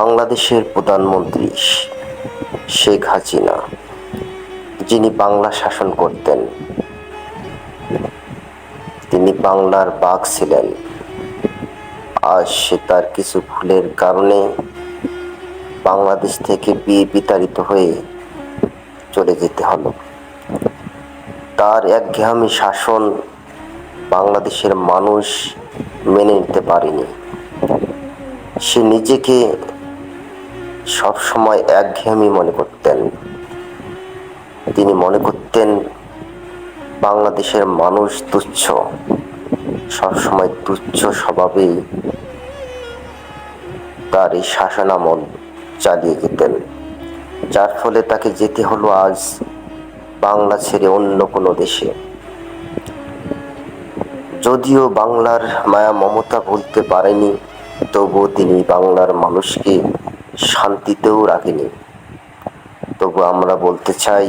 বাংলাদেশের প্রধানমন্ত্রী শেখ হাসিনা, যিনি বাংলা শাসন করতেন, তিনি বাংলার বাঘ ছিলেন। আজ সে তার কিছু ভুলের কারণে বাংলাদেশ থেকে বিয়ে বিতাড়িত হয়ে চলে যেতে হলো। তার একঘেয়ামি শাসন বাংলাদেশের মানুষ মেনে নিতে পারেনি। সে নিজেকে সবসময় একঘেয়েমি মনে করতেন। তিনি মনে করতেন, বাংলাদেশের মানুষ তুচ্ছ। সবসময় তুচ্ছ স্বভাবেই তার এই শাসনামল চালিয়ে যেতেন। যার ফলে তাকে যেতে হলো আজ বাংলা ছেড়ে অন্য কোনো দেশে। যদিও বাংলার মায়া মমতা ভুলতে পারেনি, তবুও তিনি বাংলার মানুষকে শান্তিতেও রাখিনি। তবু আমরা বলতে চাই